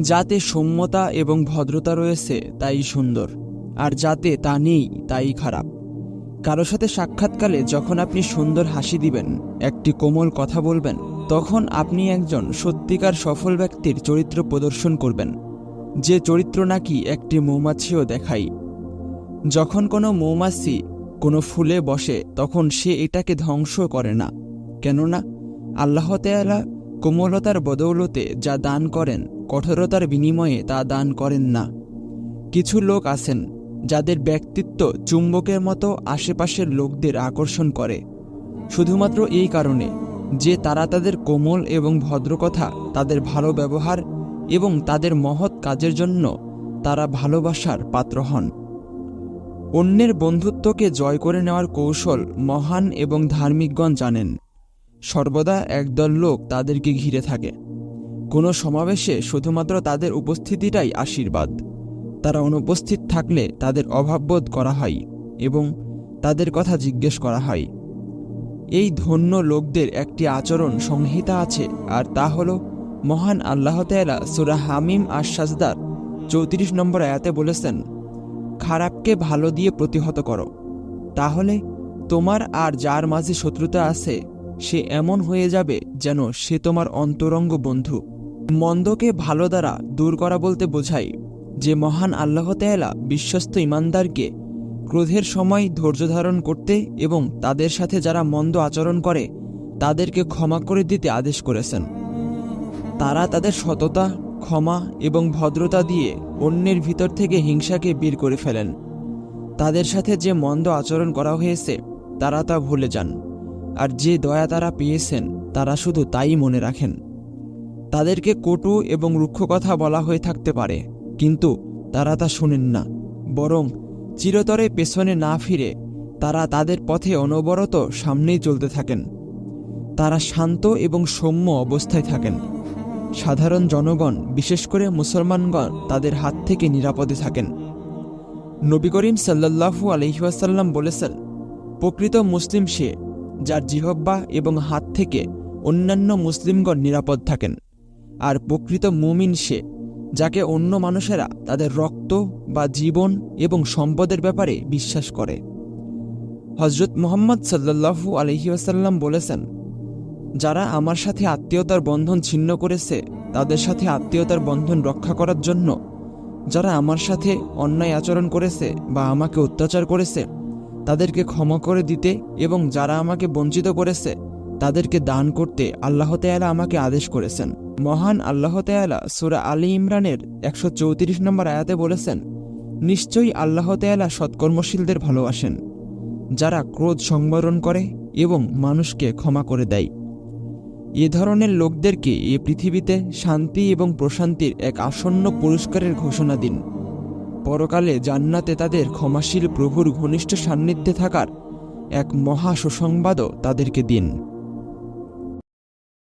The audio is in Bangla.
যাতে সৌম্যতা এবং ভদ্রতা রয়েছে, তাই সুন্দর, আর যাতে তা নেই, তাই খারাপ। কারও সাথে সাক্ষাৎকালে যখন আপনি সুন্দর হাসি দিবেন, একটি কোমল কথা বলবেন, তখন আপনি একজন সত্যিকার সফল ব্যক্তির চরিত্র প্রদর্শন করবেন। যে চরিত্র নাকি একটি মৌমাছিও দেখাই যখন কোনো মৌমাছি কোনো ফুলে বসে, তখন সে এটাকে ধ্বংস করে না। কেননা, আল্লাহ তায়ালা কোমলতার বদৌলতে যা দান করেন কঠোরতার বিনিময়ে তা দান করেন না। কিছু লোক আছেন, যাদের ব্যক্তিত্ব চুম্বকের মতো আশেপাশের লোকদের আকর্ষণ করে। শুধুমাত্র এই কারণে যে তারা তাদের কোমল এবং ভদ্রকথা, তাদের ভালো ব্যবহার এবং তাদের মহৎ কাজের জন্য তারা ভালোবাসার পাত্র হন। অন্যের বন্ধুত্বকে জয় করে নেওয়ার কৌশল মহান এবং ধার্মিকগণ জানেন। সর্বদা একদল লোক তাদেরকে ঘিরে থাকে। কোনো সমাবেশে শুধুমাত্র তাদের উপস্থিতিটাই আশীর্বাদ। তারা অনুপস্থিত থাকলে তাদের অভাববোধ করা হয় এবং তাদের কথা জিজ্ঞেস করা হয়। এই ধন্য লোকদের একটি আচরণ সংহিতা আছে, আর তা হল মহান আল্লাহ তালা সুরা হামিম আর সাজদার চৌত্রিশ নম্বর আয়াতে বলেছেন, খারাপকে ভালো দিয়ে প্রতিহত করো। তাহলে তোমার আর যার মাঝে শত্রুতা আছে, সে এমন হয়ে যাবে যেন সে তোমার অন্তরঙ্গ বন্ধু। মন্দকে ভালো দ্বারা দূর করা বলতে বোঝায় যে মহান আল্লাহ তায়ালা বিশ্বস্ত ইমানদারকে ক্রোধের সময় ধৈর্য ধারণ করতে এবং তাদের সাথে যারা মন্দ আচরণ করে, তাদেরকে ক্ষমা করে দিতে আদেশ করেছেন। তারা তাদের সততা, ক্ষমা এবং ভদ্রতা দিয়ে অন্যের ভিতর থেকে হিংসাকে বের করে ফেলেন। তাদের সাথে যে মন্দ আচরণ করা হয়েছে, তারা তা ভুলে যান। আর যে দয়া তারা পেয়েছেন, তারা শুধু তাই মনে রাখেন। তাদেরকে কটু এবং রুক্ষ কথা বলা হয়ে থাকতে পারে, কিন্তু তারা তা শোনেন না। বরং চিরতরে পেছনে না ফিরে তারা তাদের পথে অনবরত সামনেই চলতে থাকেন। তারা শান্ত এবং সৌম্য অবস্থায় থাকেন। সাধারণ জনগণ, বিশেষ করে মুসলমানগণ, তাদের হাত থেকে নিরাপদে থাকেন। নবী করিম সাল্লাহু আলহিহাসাল্লাম বলেছেন, প্রকৃত মুসলিম সে যার জিহব্বা এবং হাত থেকে অন্যান্য মুসলিমগণ নিরাপদ থাকেন। আর প্রকৃত মুমিন সে, যাকে অন্য মানুষেরা তাদের রক্ত বা জীবন এবং সম্পদের ব্যাপারে বিশ্বাস করে। হজরত মোহাম্মদ সাল্লাহু আলহিউসাল্লাম বলেছেন, যারা আমার সাথে আত্মীয়তার বন্ধন ছিন্ন করেছে, তাদের সাথে আত্মীয়তার বন্ধন রক্ষা করার জন্য, যারা আমার সাথে অন্যায় আচরণ করেছে বা আমাকে অত্যাচার করেছে, তাদেরকে ক্ষমা করে দিতে এবং যারা আমাকে বঞ্চিত করেছে, তাদেরকে দান করতে আল্লাহ তায়ালা আমাকে আদেশ করেছেন। মহান আল্লাহ তায়ালা সুরা আলী ইমরানের একশো চৌত্রিশ নম্বর আয়াতে বলেছেন, নিশ্চয়ই আল্লাহ তায়ালা সৎকর্মশীলদের ভালোবাসেন, যারা ক্রোধ সংবরণ করে এবং মানুষকে ক্ষমা করে দেয়। এ ধরনের লোকদেরকে এ পৃথিবীতে শান্তি এবং প্রশান্তির এক আসন্ন পুরস্কারের ঘোষণা দিন। পরকালে জান্নাতে তাদের ক্ষমাশীল প্রভুর ঘনিষ্ঠ সান্নিধ্যে থাকার এক মহা সুসংবাদও তাদেরকে দিন।